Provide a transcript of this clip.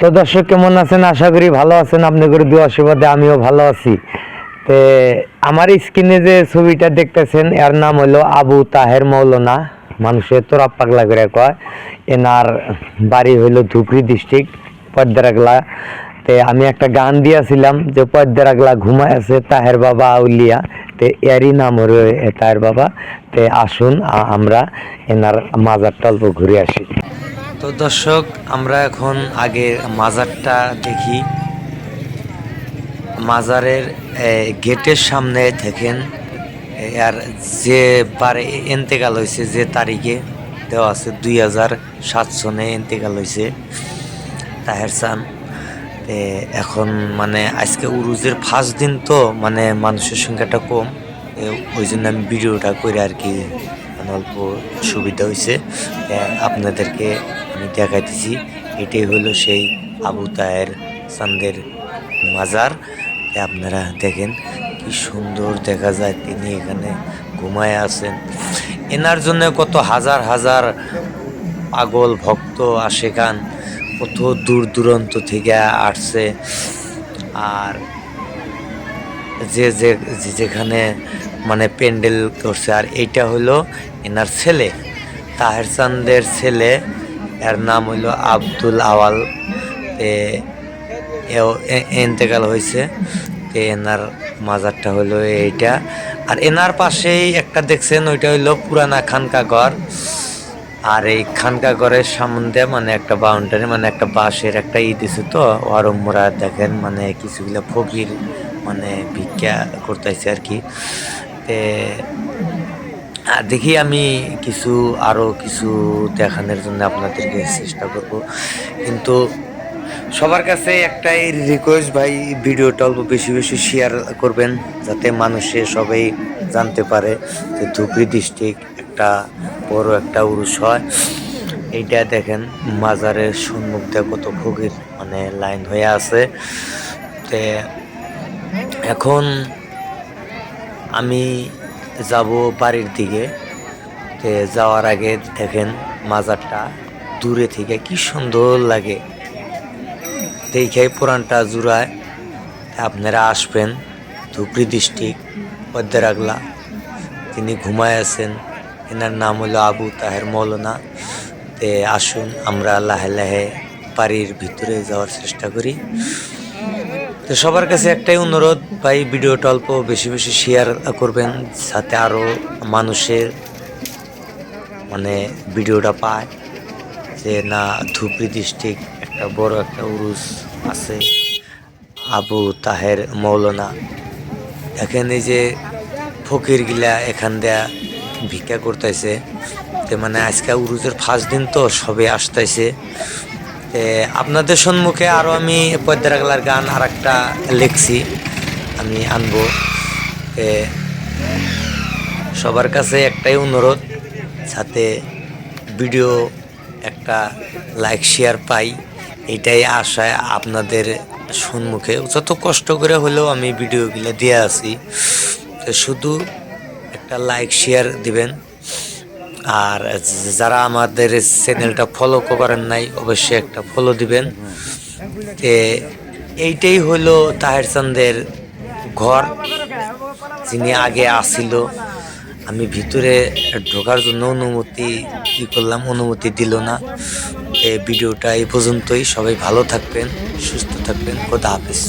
তো দর্শক কেমন আছেন? আশা করি ভালো আছেন। আপনি করে দু আশীর্বাদে আমিও ভালো আছি। তে আমার স্ক্রিনে যে ছবিটা দেখতেছেন, এর নাম হলো আবু তাহের মৌলানা। মানুষের তোরা পাগলা করে কয়। এনার বাড়ি হইল ধুপড়ি ডিস্ট্রিক্ট পদ্মারাগলা। তে আমি একটা গান দিয়েছিলাম যে পদ্মারাগলা ঘুমায় আছে, তাহের বাবা আউলিয়া তে এরই নাম হলো তাহের বাবা। তে আসুন আমরা এনার মাজার টল্প ঘুরে আসি। তো দর্শক, আমরা এখন আগে মাজারটা দেখি। মাজারের গেটের সামনে দেখেন আর যে বারে এন্তেকাল হয়েছে, যে তারিখে দেওয়া আছে, দুই হাজার সাত সনে এন্তেকাল হয়েছে, তাহের সান। এখন মানে আজকে উরুজের ফার্স্ট দিন তো মানে মানুষের সংখ্যাটা কম। ওই জন্য আমি ভিডিওটা করে আর কি মানে অল্প সুবিধা হয়েছে আপনাদেরকে আমি দেখাইতেছি, এটাই হলো সেই আবু তায়ের চান্দের মাজার। আপনারা দেখেন কি সুন্দর দেখা যায় তিনি এখানে ঘুমায় আছেন। এনার জন্য কত হাজার হাজার পাগল ভক্ত আশেখান, কত দূর দূরান্ত থেকে আসছে। আর যে, যে- যেখানে মানে প্যান্ডেল করছে। আর এইটা হলো এনার ছেলে, তাহের চান্দের ছেলে। এর নাম হইল আব্দুল আওয়াল। এ, এও এ- এন্তেকাল হয়েছে। তে এনার মাজারটা হলো এইটা। আর এনার পাশেই একটা দেখছেন, ওইটা হইল পুরানা খানকা ঘর। আর এই খানকা ঘরের সামনে মানে একটা বাউন্ডারি মানে একটা বাঁশের একটা ই দিছে তো ওয়ারম্মরা দেখেন মানে কিছুগুলা ফকির মানে ভিক্ষা করতেছে আর কি। দেখি আমি কিছু আরও কিছু দেখানোর জন্য আপনাদেরকে চেষ্টা করব। কিন্তু সবার কাছে একটাই রিকোয়েস্ট ভাই, ভিডিওটা অল্প বেশি বেশি শেয়ার করবেন, যাতে মানুষে সবাই জানতে পারে যে ধুবড়ি ডিস্ট্রিক্ট একটা বড় একটা উরুষ হয়। এইটা দেখেন, মাজারের সম্মুখ কত ভোগের মানে লাইন হয়ে আছে। তে, এখন আমি যাব বাড়ির দিকে। তে যাওয়ার আগে দেখেন মাজারটা দূরে থেকে কি সুন্দর লাগে। দেখে পুরানটা জুড়ায়। আপনারা আসবেন ধুবড়ি ডিস্ট্রিক্ট পদ্মারাগলা তিনি ঘুমায় আছেন। এনার নাম হলো আবু তাহের মৌলানা। তে আসুন, আমরা লাহে লাহে বাড়ির ভিতরে যাওয়ার চেষ্টা করি। তো সবার কাছে একটাই অনুরোধ, ভাই, ভিডিওটা অল্প বেশি বেশি শেয়ার করবেন যাতে আরও মানুষের মানে ভিডিওটা পায় যে, না ধুবড়ি ডিস্ট্রিক্ট একটা বড় একটা উরুস আছে আবু তাহের মৌলানা। এই যে ফকির গিলা এখান দেয়া ভিক্ষা করতেছে। তে মানে আজকে উরুজের ফার্স্ট দিন তো সবে আসতেছে। আপনাদের সম্মুখে আরও আমি পদ্মারাগলার গান আর একটা লিখছি, আমি আনব। সবার কাছে একটাই অনুরোধ, যাতে ভিডিও একটা লাইক, শেয়ার পাই, এটাই আশায় আপনাদের সম্মুখে। যত কষ্ট করে হলেও আমি ভিডিওগুলো দিয়ে তো শুধু একটা লাইক, শেয়ার দিবেন। আর যারা আমাদের চ্যানেলটা ফলো করেন নাই, অবশ্যই একটা ফলো দিবেন। তে এইটাই হলো তাহের চান্দের ঘর, যিনি আগে আসিল। আমি ভিতরে ঢোকার জন্য অনুমতি কি করলাম, অনুমতি দিল না। এই ভিডিওটা এই পর্যন্তই। সবাই ভালো থাকবেন, সুস্থ থাকবেন। খোদা হাফিজ।